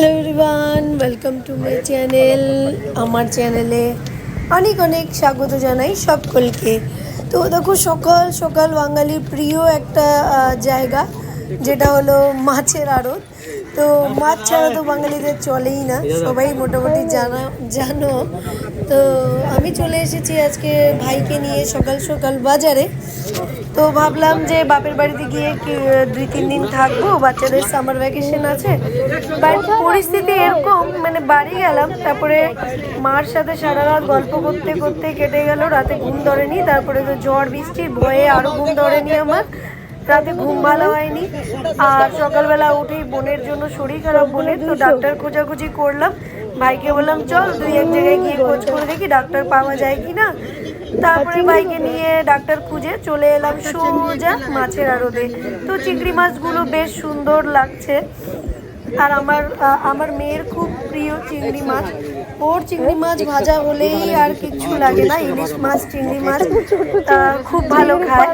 Hello everyone welcome to my channel আমার চ্যানেলে অনেক অনেক স্বাগত জানাই সকলকে। তো দেখো সকাল সকাল বাঙালির প্রিয় একটা জায়গা, যেটা হলো মাছের আড়ত। তো মাছ ছাড়া তো বাঙালিদের চলেই না, সবাই মোটামুটি জানা, জানো। তো আমি চলে এসেছি আজকে ভাইকে নিয়ে সকাল সকাল বাজারে। তো ভাবলাম যে বাপের বাড়িতে গিয়ে দুই তিন দিন থাকব? বাচ্চাদের সামার ভ্যাকেশন আছে। বাট পরিস্থিতি এরকম মানে বাড়ি গেলাম, তারপরে মার সাথে সারা রাত গল্প করতে করতে কেটে গেল, রাতে ঘুম ধরেনি, তারপরে তো ঝড় বৃষ্টির ভয়ে আরও ঘুম ধরেনি আমার। রাতে ঘুম ভালো হয়নি। আর সকালবেলা উঠেই বোনের জন্য শরীর খারাপ বোনের, তো ডাক্তার খোঁজাখুঁজি করলাম। ভাইকে বললাম, চল, দুই এক জায়গায় গিয়ে খোঁজ করে দেখি, ডাক্তার পাওয়া যায় কি না তারপরে ভাইকে নিয়ে ডাক্তার খুঁজে চলে এলাম সোজা মাছের আড়তে। তো চিংড়ি মাছগুলো বেশ সুন্দর লাগছে। আর আমার আমার মেয়ের খুব প্রিয় চিংড়ি মাছ। ওর চিংড়ি মাছ ভাজা হলেই আর কিচ্ছু লাগে না। ইলিশ মাছ চিংড়ি মাছ খুব ভালো খায়।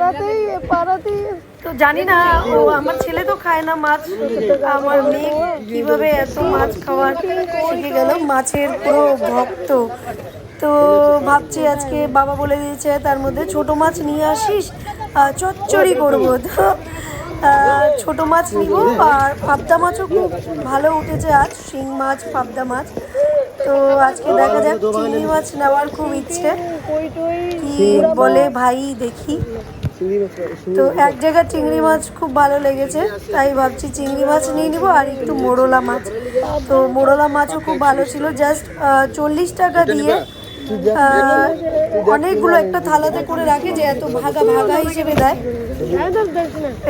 তো জানি না ও আমার ছেলে তো খায় না মাছ। আমার মেয়ে কীভাবে এত মাছ খাওয়ার শিখে গেল? মাছের পুরো ভক্ত। তো ভাবছি আজকে বাবা বলে দিয়েছে, তার মধ্যে ছোট মাছ নিয়ে আসিস চচ্চড়ি করব। তো ছোট মাছ নিব, আর পাবদা মাছও খুব ভালো উঠেছে আজ, শিং মাছ, পাবদা মাছ। তো আজকে দেখা যাক চিংড়ি মাছ নেওয়ার খুব ইচ্ছে। কি বলে ভাই দেখি। তো এক জায়গায় চিংড়ি মাছ খুব ভালো লেগেছে, তাই ভাবছি চিংড়ি মাছ নিয়ে নিব, আর একটু মোরলা মাছ। তো মোরলা মাছও খুব ভালো ছিল, জাস্ট চল্লিশ টাকা দিয়ে অনেকগুলো একটা থালাতে করে রাখে যে এত ভাগা ভাগা হিসেবে দেয়।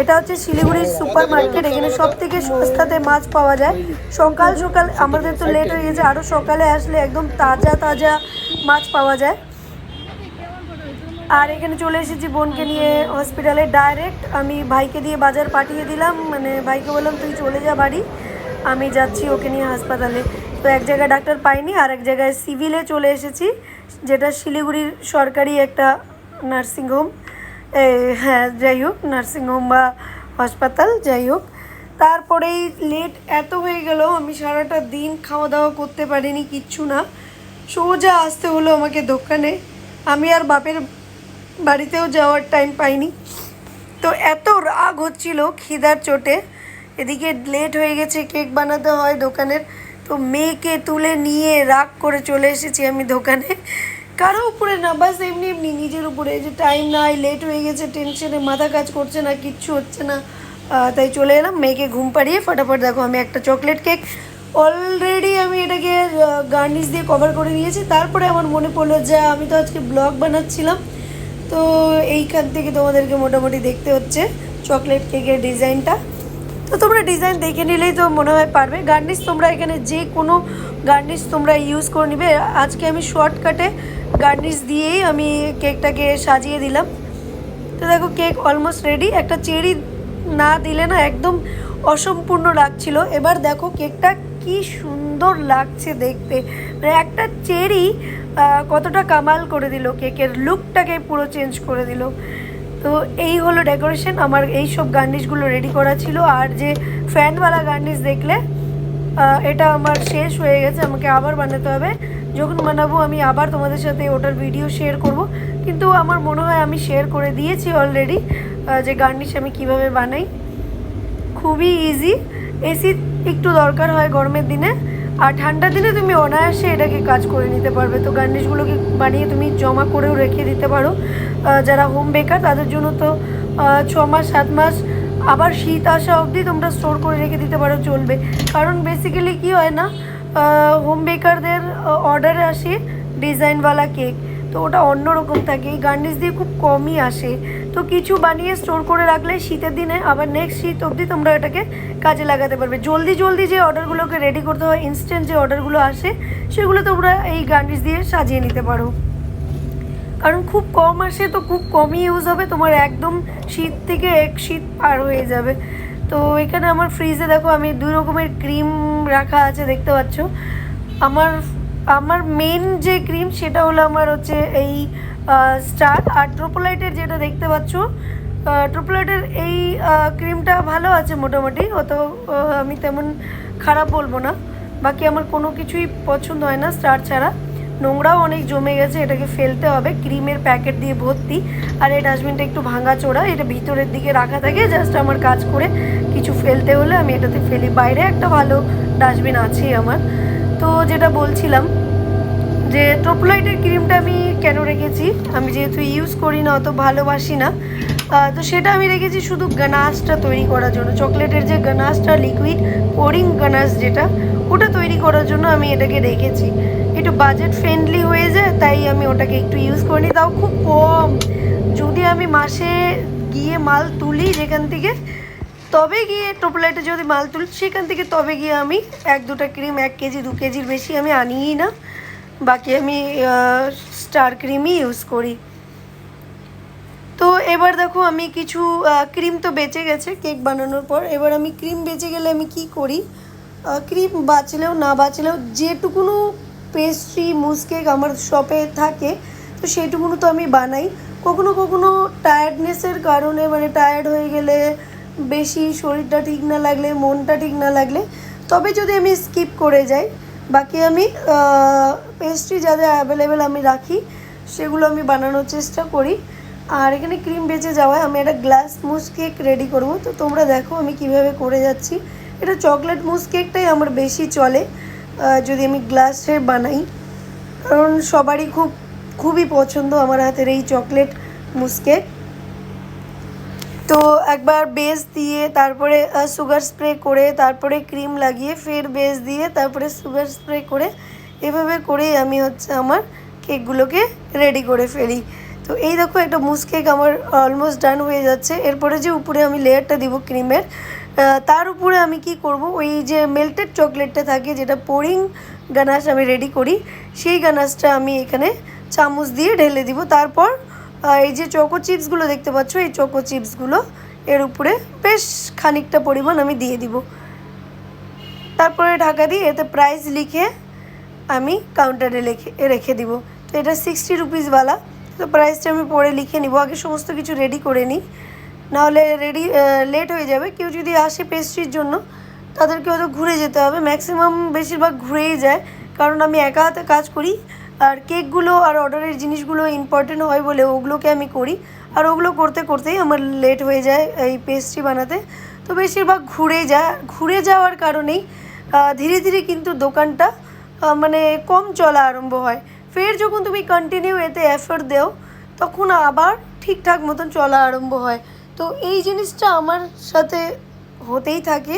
এটা হচ্ছে শিলিগুড়ির সুপার মার্কেট এখানে সব থেকে সস্তাতে মাছ পাওয়া যায়। সকাল সকাল আমাদের তো লেট হয়ে গেছে আরও সকালে আসলে একদম তাজা তাজা মাছ পাওয়া যায়। আর এখানে চলে এসেছি বোনকে নিয়ে হসপিটালে ডাইরেক্ট আমি ভাইকে দিয়ে বাজার পাঠিয়ে দিলাম মানে ভাইকে বললাম তুই চলে যা বাড়ি আমি যাচ্ছি ওকে নিয়ে হাসপাতালে। তো এক জায়গায় ডাক্তার পাইনি, আর এক জায়গায় সিভিলে চলে এসেছি, যেটা শিলিগুড়ির সরকারি একটা নার্সিংহোম হ্যাঁ যাই হোক নার্সিংহোম বা হাসপাতাল, যাই হোক। তারপরেই লেট এত হয়ে গেল, আমি সারাটা দিন খাওয়া দাওয়া করতে পারিনি, কিচ্ছু না। সোজা আসতে হলো আমাকে দোকানে। আমি আর বাপের বাড়িতেও যাওয়ার টাইম পাইনি। তো এত রাগ হচ্ছিল খিদার চোটে। এদিকে লেট হয়ে গেছে কেক বানাতে হয় দোকানের। তো মেয়েকে তুলে নিয়ে রাগ করে চলে এসেছি আমি দোকানে। কারও উপরে না, বাস এমনি এমনি নিজের উপরে। যে টাইম নাই লেট হয়ে গেছে টেনশনে মাথা কাজ করছে না, কিচ্ছু হচ্ছে না। তাই চলে এলাম, মেয়েকে ঘুম পাড়িয়ে ফটাফট দেখো আমি একটা চকলেট কেক অলরেডি আমি এটাকে গার্নিশ দিয়ে কভার করে নিয়েছি। তারপরে আমার মনে পড়ল, যে, আমি তো আজকে ব্লগ বানাচ্ছিলাম। তো এইখান থেকে তোমাদেরকে মোটামুটি দেখতে হচ্ছে চকলেট কেকের ডিজাইনটা তো তোমরা ডিজাইন দেখে নিলেই তো মনে হয় পারবে। গার্নিশ তোমরা এখানে যে কোনো গার্নিশ তোমরা ইউজ করে নিবে। আজকে আমি শর্টকাটে গার্নিশ দিয়েই আমি কেকটাকে সাজিয়ে দিলাম। তো দেখো কেক অলমোস্ট রেডি একটা চেরি না দিলে না একদম অসম্পূর্ণ লাগছিল। এবার দেখো কেকটা কি সুন্দর লাগছে দেখতে। মানে একটা চেরি কতটা কামাল করে দিল কেকের লুকটাকে পুরো চেঞ্জ করে দিল। তো এই হলো ডেকোরেশন আমার এই সব গার্নিশগুলো রেডি করা ছিল। আর যে ফ্যানওয়ালা গার্নিশ দেখলে এটা আমার শেষ হয়ে গেছে, আমাকে আবার বানাতে হবে। যখন বানাবো, আমি আবার তোমাদের সাথে ওটার ভিডিও শেয়ার করব। কিন্তু আমার মনে হয় আমি শেয়ার করে দিয়েছি অলরেডি যে গার্নিশ আমি কীভাবে বানাই। খুবই ইজি এসি একটু দরকার হয় গরমের দিনে। আর ঠান্ডা দিনে তুমি অনায়াসে এটাকে কাজ করে নিতে পারবে। তো গার্নিশগুলোকে বানিয়ে তুমি জমা করেও রেখে দিতে পারো। যারা হোম বেকার তাদের জন্য তো ছ মাস, সাত মাস, আবার শীত আসা অবধি তোমরা স্টোর করে রেখে দিতে পারো, চলবে। কারণ বেসিক্যালি কি হয় না হোম বেকারদের অর্ডারে আসে ডিজাইনওয়ালা কেক তো ওটা অন্যরকম থাকে। এই গার্নিশ দিয়ে খুব কমই আসে। তো কিছু বানিয়ে স্টোর করে রাখলে শীতের দিনে আবার নেক্সট শীত অবধি তোমরা এটাকে কাজে লাগাতে পারবে। জলদি জলদি যে অর্ডারগুলোকে রেডি করতে হয় ইনস্ট্যান্ট যে অর্ডারগুলো আসে, সেগুলো তোমরা এই গার্নিশ দিয়ে সাজিয়ে নিতে পারো। কারণ খুব কম আসে তো খুব কমই ইউজ হবে, তোমার একদম শীত থেকে এক শীত পার হয়ে যাবে। তো এখানে আমার ফ্রিজে দেখো, আমি দুই রকমের ক্রিম রাখা আছে, দেখতে পাচ্ছ। আমার আমার মেন যে ক্রিম সেটা হলো আমার হচ্ছে এই স্টার আর ট্রোপোলাইটের যেটা দেখতে পাচ্ছ ট্রোপোলাইটের এই ক্রিমটা ভালো আছে মোটামুটি, অত আমি তেমন খারাপ বলব না। বাকি আমার কোনো কিছুই পছন্দ হয় না স্টার ছাড়া। নোংরাও অনেক জমে গেছে, এটাকে ফেলতে হবে ক্রিমের প্যাকেট দিয়ে ভর্তি। আর এই ডাস্টবিনটা একটু ভাঙা চোড়া এটা ভিতরের দিকে রাখা থাকে জাস্ট আমার কাজ করে কিছু ফেলতে হলে আমি এটাতে ফেলি। বাইরে একটা ভালো ডাস্টবিন আছেই আমার। তো যেটা বলছিলাম যে ট্রোপলাইটের ক্রিমটা আমি কেন রেখেছি? আমি যেহেতু ইউজ করি না, অত ভালোবাসি না। তো সেটা আমি রেখেছি শুধু গানাশটা তৈরি করার জন্য। চকলেটের যে গানাশটা লিকুইড পোরিং গানাশ যেটা, ওটা তৈরি করার জন্য আমি এটাকে রেখেছি। একটু বাজেট ফ্রেন্ডলি হয়ে যায়, তাই আমি ওটাকে একটু ইউজ করিনি। তাও খুব কম। যদি আমি মাসে গিয়ে মাল তুলি যেখান থেকে তবে গিয়ে টোপলাইটে যদি মাল তুলি, সেখান থেকে তবে গিয়ে আমি এক দুটা ক্রিম এক কেজি, দু কেজির বেশি আমি আনিই না। বাকি আমি স্টার ক্রিমই ইউজ করি। তো এবার দেখো আমি কিছু ক্রিম তো বেঁচে গেছে কেক বানানোর পর। এবার আমি ক্রিম বেঁচে গেলে আমি কি করি? ক্রিম বাঁচলেও না বাঁচলেও যেটুকুনো পেস্ট্রি মুস কেক আমার শপে থাকে, তো সেইটুকুনো তো আমি বানাই। কখনো কখনো টায়ার্ডনেসের কারণে মানে টায়ার্ড হয়ে গেলে বেশি শরীরটা ঠিক না লাগলে, মনটা ঠিক না লাগলে, তবে যদি আমি স্কিপ করে যাই, বাকি আমি পেস্ট্রি যা যা অ্যাভেলেবেল আমি রাখি, সেগুলো আমি বানানোর চেষ্টা করি। আর এখানে ক্রিম বেঁচে যাওয়ায় আমি একটা গ্লাস মুস কেক রেডি করব। তো তোমরা দেখো আমি কীভাবে করে যাচ্ছি। এটা চকলেট মুস কেকটাই আমার বেশি চলে যদি আমি গ্লাসে বানাই। কারণ সবারই খুব, খুবই পছন্দ আমার হাতের এই চকলেট মুস কেক তো একবার বেস দিয়ে তারপরে সুগার স্প্রে করে তারপরে ক্রিম লাগিয়ে ফের বেস দিয়ে তারপরে সুগার স্প্রে করে এভাবে করেই আমি হচ্ছে আমার কেকগুলোকে রেডি করে ফেলি। তো এই দেখো একটা মুস কেক আমার অলমোস্ট ডান হয়ে যাচ্ছে। এরপরে যে উপরে আমি লেয়ারটা দিব ক্রিমের তার উপরে আমি কি করব? ওই যে মেল্টেড চকলেটটা থাকে যেটা পোরিং গানাশ আমি রেডি করি, সেই গানাশটা আমি এখানে চামচ দিয়ে ঢেলে দিব। তারপর এই যে চকো চিপসগুলো দেখতে পাচ্ছ, এই চকো চিপসগুলো এর উপরে বেশ খানিকটা পরিমাণ আমি দিয়ে দিব। তারপরে ঢাকা দিয়ে এতে প্রাইস লিখে আমি কাউন্টারে লিখে রেখে দিব। তো এটা সিক্সটি রুপিসওয়ালা তো প্রাইসটা আমি পরে লিখে নিব। আগে সমস্ত কিছু রেডি করে নিই। নাহলে রেডি লেট হয়ে যাবে। কেউ যদি আসে পেস্ট্রির জন্য, তাদেরকে হয়তো ঘুরে যেতে হবে। ম্যাক্সিমাম বেশিরভাগ ঘুরেই যায়। কারণ আমি একা হাতে কাজ করি। আর কেকগুলো আর অর্ডারের জিনিসগুলো ইম্পর্টেন্ট হয় বলে ওগুলোকে আমি করি। আর ওগুলো করতে করতেই আমার লেট হয়ে যায় এই পেস্ট্রি বানাতে। তো বেশিরভাগ ঘুরে যা, ঘুরে যাওয়ার কারণেই ধীরে ধীরে কিন্তু দোকানটা মানে কম চলা আরম্ভ হয়। ফের যখন তুমি কন্টিনিউ এতে এফোর্ট দেও, তখন আবার ঠিকঠাক মতন চলা আরম্ভ হয়। তো এই জিনিসটা আমার সাথে হতেই থাকে।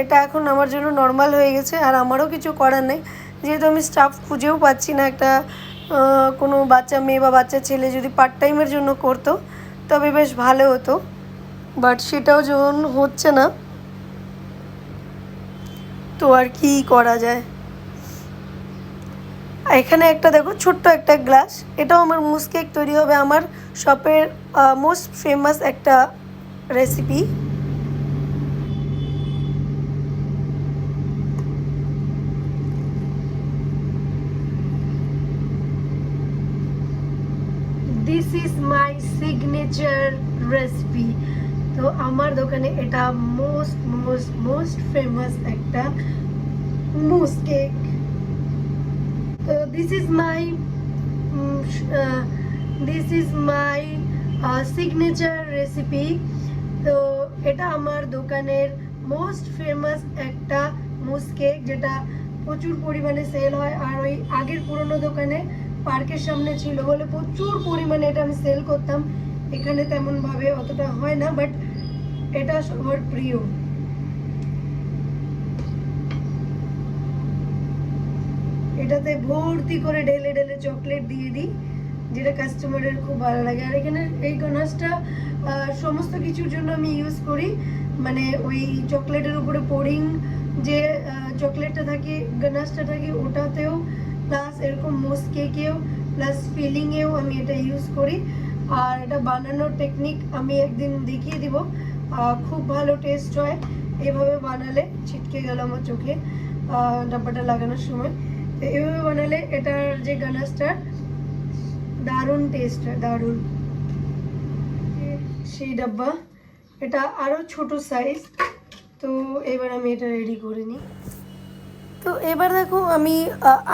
এটা এখন আমার জন্য নর্মাল হয়ে গেছে আর আমারও কিছু করার নেই। যেহেতু আমি স্টাফ খুঁজেও পাচ্ছি না একটা কোনো বাচ্চা মেয়ে বা বাচ্চা ছেলে যদি পার্ট টাইমের জন্য করতো, তবে বেশ ভালো হতো। বাট সেটাও যখন হচ্ছে না, তো আর কি করা যায়? এখানে একটা দেখো, ছোট্ট একটা গ্লাস এটাও আমার মুস কেক তৈরি হবে আমার শপের মোস্ট ফেমাস একটা recipe this is my signature recipe তো আমার দোকানে এটা মোস্ট মোস্ট মোস্ট ফেমাস একটা মুস কেক তো this is my this is my signature recipe তো এটা আমার দোকানের মোস্ট ফেমাস একটা মুস কেক যেটা প্রচুর পরিমাণে সেল হয়। আর ওই আগের পুরনো দোকানে পার্কের সামনে ছিল বলে প্রচুর পরিমাণে এটা আমি সেল করতাম। এখানে তেমন ভাবে অতটা হয় না বাট এটা সবার প্রিয়। এটাতে ভর্তি করে ঢেলে ঢেলে চকলেট দিয়ে দিই, যেটা কাস্টমারের খুব ভালো লাগে। আর এখানে এই গনাসটা সমস্ত কিছুর জন্য আমি ইউজ করি। মানে ওই চকলেটের উপরে পোরিং যে চকলেটটা থাকে গনাসটা থাকে, ওটাতেও প্লাস এরকম মোস প্লাস ফিলিংয়েও আমি এটা ইউজ করি। আর এটা বানানোর টেকনিক আমি একদিন দেখিয়ে দিব। খুব ভালো টেস্ট হয়। এভাবে বানালে ছিটকে গেল আমার চোখে ডাব্বাটা লাগানোর সময়। তো এভাবে বানালে এটার যে গানাসটার দারুণ টেস্ট হয়, দারুণ। সেই ডাব্বা, এটা আরও ছোট সাইজ তো এবার আমি এটা রেডি করে নিই। তো এবার দেখো আমি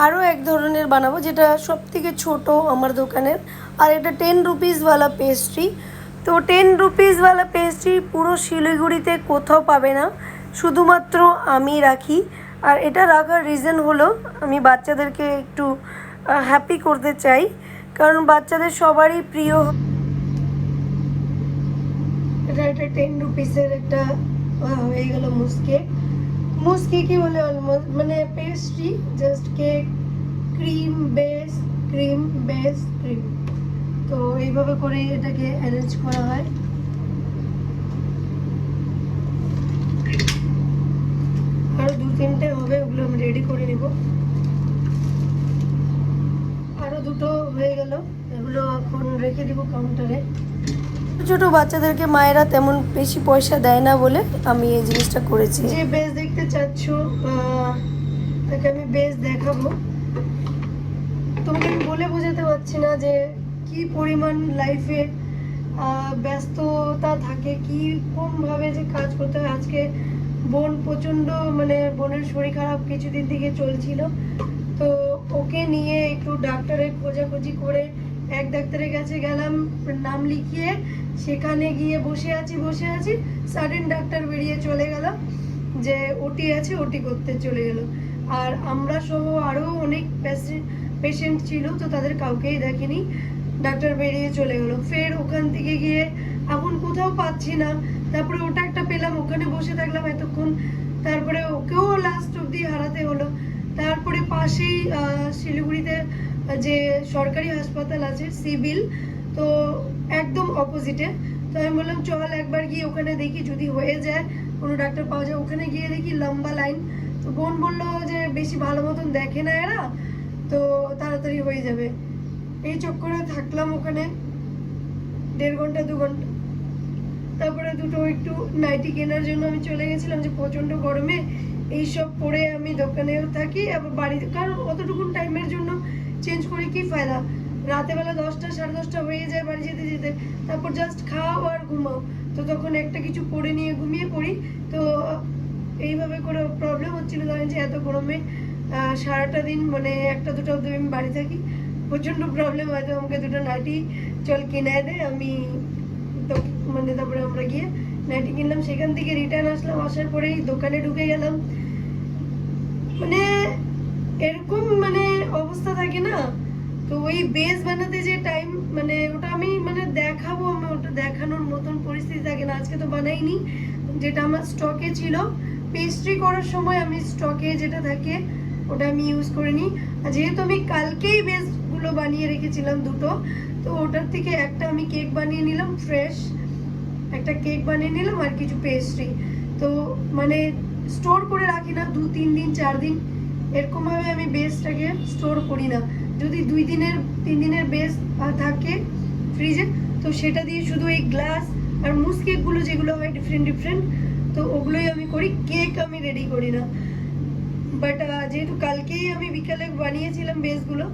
আরও এক ধরনের বানাবো যেটা সব থেকে ছোটো আমার দোকানের আর এটা টেন রুপিসওয়ালা পেস্ট্রি তো টেন রুপিসওয়ালা পেস্ট্রি পুরো শিলিগুড়িতে কোথাও পাবে না। শুধুমাত্র আমি রাখি। আর এটা রাখার রিজন হলো, আমি বাচ্চাদেরকে একটু হ্যাপি করতে চাই। কারণ বাচ্চাদের সবারই প্রিয় এটা একটা টেন রুপিসের একটা হয়ে গেল মুসকে মুসকে কি বলে অলমোস্ট মানে pastry just cake cream base cream base cream তো এইভাবে করে এটাকে অ্যারেঞ্জ করা হয়। আরও দু তিনটে হবে, ওগুলো আমি রেডি করে নেব। আরও দুটো হয়ে গেল, এগুলো এখন রেখে দিব কাউন্টারে ছোট বাচ্চাদেরকে মায়েরা তেমন বেশি পয়সা দেয় না বলে আমি এই জিনিসটা করেছি। যে দেখতে চাচ্ছ তাকে আমি বেস দেখাবো। তোমাকে আমি বলে বোঝাতে পারছি না যে কি পরিমাণ লাইফে ব্যস্ততা থাকে, কি কোনভাবে যে কাজ করতে হয়। আজকে বোন প্রচণ্ড মানে বোনের শরীর খারাপ কিছুদিন থেকে চলছিল। তো ওকে নিয়ে একটু ডাক্তারের খোঁজাখুঁজি করে এক ডাক্তারের কাছে গেলাম, নাম লিখিয়ে সেখানে গিয়ে বসে আছি বসে আছি সাডেন ডাক্তার বেরিয়ে চলে গেল যে ওটি আছে, ওটি করতে চলে গেল। আর আমরা সহ আরও অনেক পেশেন্ট ছিল, তো তাদের কাউকেই দেখিনি। ডাক্তার বেরিয়ে চলে গেলো। ফের ওখান থেকে গিয়ে এখন কোথাও পাচ্ছি না। তারপরে ওটা একটা পেলাম, ওখানে বসে থাকলাম এতক্ষণ। তারপরে ওকেও লাস্ট অবধি হারাতে হলো। তারপরে পাশেই শিলিগুড়িতে যে সরকারি হাসপাতাল আছে, সিভিল, তো একদম অপোজিটে তো আমি বললাম, চল একবার গিয়ে ওখানে দেখি, যদি হয়ে যায় কোনো ডাক্তার পাওয়া যায়, ওখানে গিয়ে দেখি লম্বা লাইন তো বোন বলল যে বেশি ভালো মতন দেখে না এরা, তো তাড়াতাড়ি হয়ে যাবে। এই চক্করে থাকলাম ওখানে দেড় ঘণ্টা, দু ঘণ্টা। তারপরে দুটো একটু নাইটি কেনার জন্য আমি চলে গেছিলাম যে প্রচণ্ড গরমে। এইসব পরে আমি দোকানেও থাকি, আবার বাড়িতে কারণ অতটুকুন টাইমের জন্য চেঞ্জ করে কি ফায়দা? রাতে বেলা দশটা, সাড়ে দশটা হয়ে যায় বাড়ি যেতে যেতে। তারপর জাস্ট খাও আর ঘুমাও। তো তখন একটা কিছু পরে নিয়ে ঘুমিয়ে পড়ি। তো এইভাবে করে প্রবলেম হচ্ছিল ধরেন যে এত গরমে সারাটা দিন মানে একটা দুটো অবধি আমি বাড়ি থাকি। প্রচণ্ড প্রবলেম হয়তো আমাকে দুটো নাইটি চল কিনে দেয় আমি তো মানে তারপরে আমরা গিয়ে নাইটি কিনলাম। সেখান থেকে রিটার্ন আসলাম, আসার পরেই দোকানে ঢুকে গেলাম। মানে এরকম মানে অবস্থা থাকে না। তো ওই বেস বানাতে যে টাইম মানে ওটা আমি মানে দেখাবো, আমি ওটা দেখানোর মতন পরিস্থিতি আজকে তো বানাইনি। যেটা আমার স্টকে ছিল। পেস্ট্রি করার সময় আমি স্টকে যেটা থাকে, ওটা আমি ইউজ করে নিই আর যেহেতু আমি কালকেই বেসগুলো বানিয়ে রেখেছিলাম দুটো, তো ওটার থেকে একটা আমি কেক বানিয়ে নিলাম ফ্রেশ একটা কেক বানিয়ে নিলাম আর কিছু পেস্ট্রি তো মানে স্টোর করে রাখি না, দু, তিন দিন, চার দিন। এরকমভাবে আমি বেসটাকে স্টোর করি না। যদি দুই দিনের, তিন দিনের বেস থাকে ফ্রিজে তো সেটা দিয়ে শুধু এই গ্লাস আর মুস কেকগুলো যেগুলো হয় ডিফারেন্ট ডিফারেন্ট তো ওগুলোই আমি করি। কেক আমি রেডি করি না। বাট যেহেতু কালকেই আমি বিকালে বানিয়েছিলাম বেসগুলো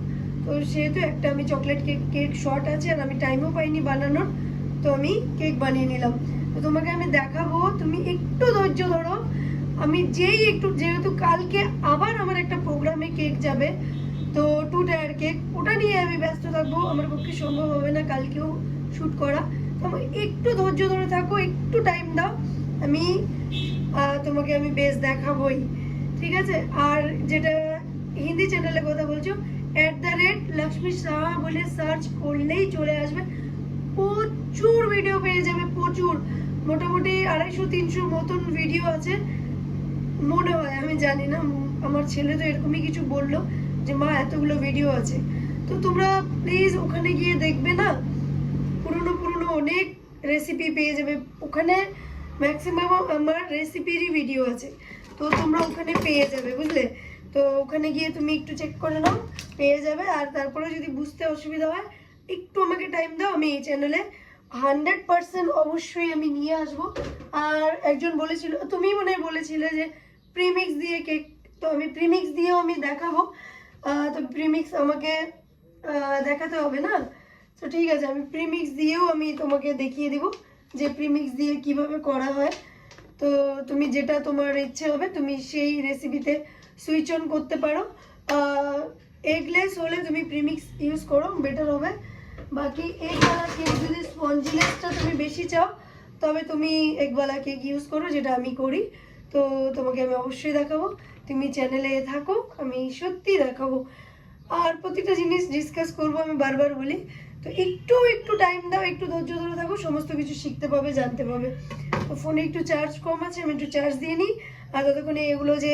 তো সেহেতু একটা আমি চকলেট কেক কেক শর্ট আছে আর আমি টাইমও পাইনি বানানোর, তো আমি কেক বানিয়ে নিলাম। তো তোমাকে আমি দেখাবো, তুমি একটু ধৈর্য ধরো। আমি যেই একটু, যেহেতু কালকে আবার আমার একটা প্রোগ্রামে কেক যাবে, তো টু টায়ার কেক ওটা নিয়ে আমি ব্যস্ত থাকব। আমার পক্ষে সম্ভব হবে না কালকেও শ্যুট করা। একটু ধৈর্য ধরে থাকো, একটু টাইম দাও। আমি তোমাকে আমি বেশ দেখাবোই, ঠিক আছে? আর যেটা হিন্দি চ্যানেলে কথা বলছো at the rate Lakshmi Saha বলে সার্চ করলেই চলে আসবে। প্রচুর ভিডিও পেয়ে যাবে, প্রচুর। মোটামুটি আড়াইশো, তিনশো মতন ভিডিও আছে। মনে হয়, আমি জানি না, আমার ছেলে তো এরকমই কিছু বলল যে, মা, এতগুলো ভিডিও আছে। তো তোমরা প্লিজ ওখানে গিয়ে দেখবে না? অনেক রেসিপি পেয়ে যাবে। ওখানে ম্যাক্সিমাম আমার রেসিপিরই ভিডিও আছে। তো তোমরা ওখানে পেয়ে যাবে, বুঝলে? তো ওখানে গিয়ে তুমি একটু চেক করে নাও, পেয়ে যাবে। আর তারপরে যদি বুঝতে অসুবিধা হয়, একটু আমাকে টাইম দাও, আমি এই চ্যানেলে হান্ড্রেড পার্সেন্ট অবশ্যই আমি নিয়ে আসব। আর একজন বলেছিল, তুমি মনে বলেছিলে যে প্রিমিক্স দিয়ে কেক তো আমি প্রিমিক্স দিয়েও আমি দেখাবো। তো প্রিমিক্স আমাকে দেখাতে হবে না? তো ঠিক আছে, আমি প্রিমিক্স দিয়েও আমি তোমাকে দেখিয়ে দিব যে প্রিমিক্স দিয়ে কীভাবে করা হয়। তো তুমি যেটা তোমার ইচ্ছে হবে, তুমি সেই রেসিপিতে সুইচ অন করতে পারো। এগলেস হলে তুমি প্রিমিক্স ইউজ করো বেটার হবে। বাকি এগওয়ালা কেক যদি স্পঞ্জিলেসটা তুমি বেশি চাও, তবে তুমি এগওয়ালা কেক ইউজ করো, যেটা আমি করি। তো তোমাকে আমি অবশ্যই দেখাবো। তুমি চ্যানেলে থাকো, আমি সত্যি দেখাবো। আর প্রতিটা জিনিস ডিসকাস করব, আমি বারবার বলি। তো একটু একটু টাইম দাও, একটু ধৈর্য ধরে থাকো, সমস্ত কিছু শিখতে পাবে, জানতে পাবে। তো ফোনে একটু চার্জ কম আছে, আমি একটু চার্জ দিয়ে নিই। আর ততক্ষণে এগুলো যে,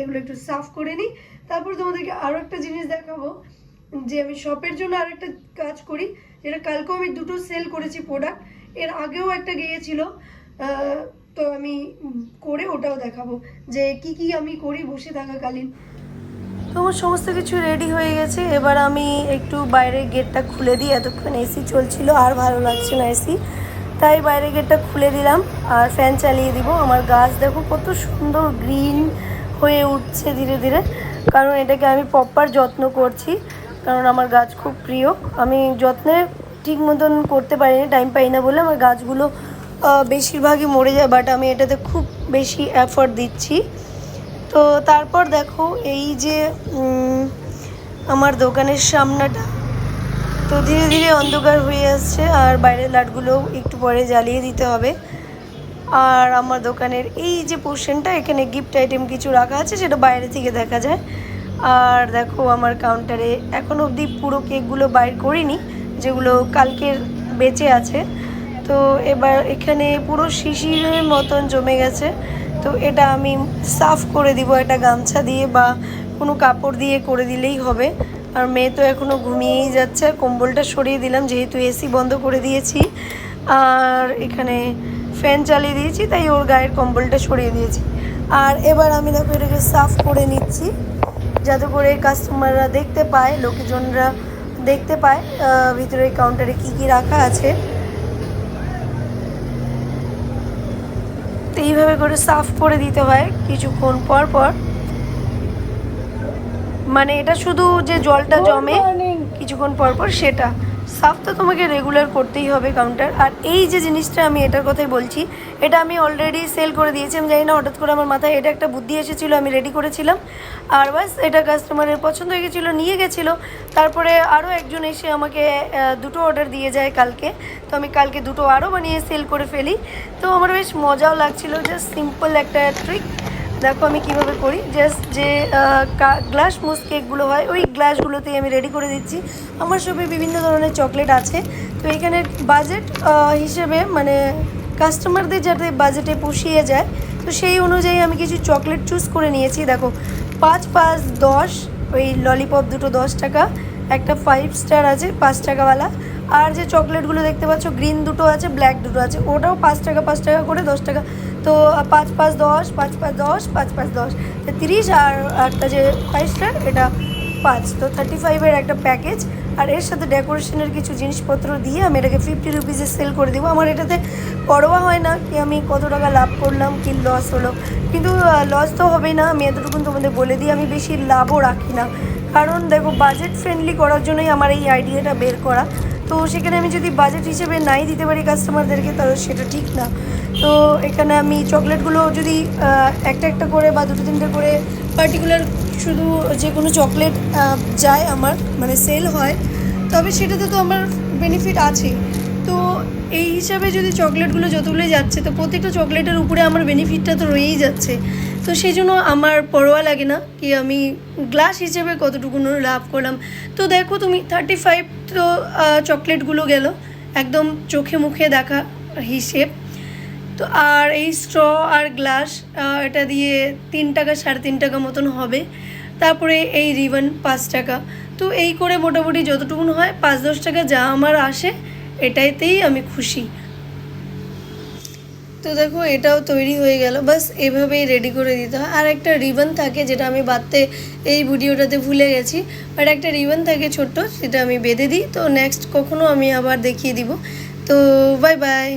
এগুলো একটু সাফ করে নিই। তারপর তোমাদেরকে আরও একটা জিনিস দেখাবো, যে আমি শপের জন্য আর একটা কাজ করি। যেটা কালকেও আমি দুটো সেল করেছি প্রোডাক্টের আগেও একটা গিয়েছিল তো আমি করে ওটাও দেখাবো, যে কি কি আমি করি বসে থাকাকালীন। তো আমার সমস্ত কিছু রেডি হয়ে গেছে। এবার আমি একটু বাইরের গেটটা খুলে দিই। এতক্ষণ এসি চলছিল, আর ভালো লাগছে না এসি তাই বাইরের গেটটা খুলে দিলাম, আর ফ্যান চালিয়ে দিব। আমার গাছ দেখো কত সুন্দর গ্রিন হয়ে উঠছে ধীরে ধীরে। কারণ এটাকে আমি প্রপার যত্ন করছি, কারণ আমার গাছ খুব প্রিয়। আমি যত্নে ঠিক মতন করতে পারি না টাইম পাই না বলে। আমার গাছগুলো বেশিরভাগই মরে যায় বাট আমি এটাতে খুব বেশি এফর্ট দিচ্ছি। তো তারপর দেখো এই যে আমার দোকানের সামনাটা। তো ধীরে ধীরে অন্ধকার হয়ে আসছে আর বাইরের লাইটগুলো একটু পরে জ্বালিয়ে দিতে হবে। আর আমার দোকানের এই যে পোর্শনটা, এখানে গিফট আইটেম কিছু রাখা আছে, সেটা বাইরে থেকে দেখা যায়। আর দেখো আমার কাউন্টারে এখন অবধি পুরো কেকগুলো বাইর করিনি, যেগুলো কালকের বেঁচে আছে। তো এবার এখানে পুরো শিশিরের মতন জমে গেছে। তো এটা আমি সাফ করে দিব, একটা গামছা দিয়ে বা কোনো কাপড় দিয়ে করে দিলেই হবে। আর মেয়ে তো এখনও ঘুমিয়েই যাচ্ছে, কম্বলটা সরিয়ে দিলাম, যেহেতু এসি বন্ধ করে দিয়েছি। আর এখানে ফ্যান চালিয়ে দিয়েছি, তাই ওর গায়ের কম্বলটা সরিয়ে দিয়েছি। আর এবার আমি দেখো এটাকে সাফ করে নিচ্ছি, যাতে করে কাস্টমাররা দেখতে পায়, লোকজনরা দেখতে পায় ভিতরে কাউন্টারে কি কি রাখা আছে। তো এইভাবে করে সাফ করে দিতে হয় কিছুক্ষণ পর পর। মানে এটা শুধু যে জলটা জমে কিছুক্ষণ পর পর সেটা। সাফ তো তোমাকে রেগুলার করতেই হবে কাউন্টার আর এই যে জিনিসটা আমি এটার কথাই বলছি, এটা আমি অলরেডি সেল করে দিয়েছি। আমি জানি না, হঠাৎ করে আমার মাথায় এটা একটা বুদ্ধি এসেছিল, আমি রেডি করেছিলাম। আর বাস, এটা কাস্টমারের পছন্দ হয়ে গেছিল, নিয়ে গেছিল। তারপরে আরও একজন এসে আমাকে দুটো অর্ডার দিয়ে যায় কালকে। তো আমি কালকে দুটো আরও বানিয়ে সেল করে ফেলি। তো আমার বেশ মজাও লাগছিল জাস্ট সিম্পল একটা ট্রিক দেখো আমি কীভাবে করি? জাস্ট যে গ্লাস মুস কেকগুলো হয়, ওই গ্লাসগুলোতেই আমি রেডি করে দিচ্ছি। আমার সবে বিভিন্ন ধরনের চকলেট আছে। তো এখানে বাজেট হিসেবে মানে কাস্টমারদের যাতে বাজেটে পুষিয়ে যায়, তো সেই অনুযায়ী আমি কিছু চকলেট চুজ করে নিয়েছি। দেখো, পাঁচ পাঁচ, দশ, ওই ললিপপ দুটো দশ টাকা, একটা ফাইভ স্টার আছে, পাঁচ টাকাওয়ালা। আর যে চকলেটগুলো দেখতে পাচ্ছ গ্রিন দুটো আছে ব্ল্যাক দুটো আছে, ওটাও পাঁচ টাকা পাঁচ টাকা করে দশ টাকা। তো পাঁচ পাঁচ দশ, পাঁচ পাঁচ দশ, পাঁচ পাঁচ দশ। তো তিরিশ আর একটা যে স্টার এটা পাঁচ। তো থার্টি ফাইভের একটা প্যাকেজ আর এর সাথে ডেকোরেশনের কিছু জিনিসপত্র দিয়ে আমি এটাকে ফিফটি রুপিসে সেল করে দেবো। আমার এটাতে পরোয়া হয় না কি আমি কত টাকা লাভ করলাম, কি লস হলো। কিন্তু লস তো হবেই না। আমি এতটুকুন তোমাদের বলে দিই, আমি বেশি লাভও রাখি না। কারণ দেখো বাজেট ফ্রেন্ডলি করার জন্যই আমার এই আইডিয়াটা বের করা। তো সেখানে আমি যদি বাজেট হিসেবে নাই দিতে পারি কাস্টমারদেরকে তাহলে সেটা ঠিক না। তো এখানে আমি চকলেটগুলো যদি একটা একটা করে বা দুটো তিনটে করে পার্টিকুলার শুধু যে কোনো চকলেট যায় আমার মানে সেল হয়। তবে সেটাতে তো আমার বেনিফিট আছে তো এই হিসাবে যদি চকলেটগুলো যতগুলো যাচ্ছে, তো প্রত্যেকটা চকলেটের উপরে আমার বেনিফিটটা তো রয়েই যাচ্ছে। তো সেই জন্য আমার পরোয়া লাগে না কি আমি গ্লাস হিসেবে কতটুকু লাভ করলাম। তো দেখো তুমি থার্টি ফাইভ তো চকলেটগুলো গেল। একদম চোখে মুখে দেখা হিসেব। তো আর এই স্ট্র আর গ্লাস এটা দিয়ে তিন টাকা সাড়ে তিন টাকা মতন হবে। তারপরে এই রিবন পাঁচ টাকা। তো এই করে মোটামুটি যতটুকুন হয়, পাঁচ দশ টাকা যা আমার আসে, এটাইতেই আমি খুশি। তো দেখো, এটাও তৈরি হয়ে গেল। বাস, এভাবেই রেডি করে দিতে হয়। আর একটা রিবন থাকে, যেটা আমি বাঁধতে এই ভিডিওটাতে ভুলে গেছি। বাট একটা রিবন থাকে ছোট্ট, সেটা আমি বেঁধে দিই। তো নেক্সট কখনো আমি আবার দেখিয়ে দিব। তো বাই বাই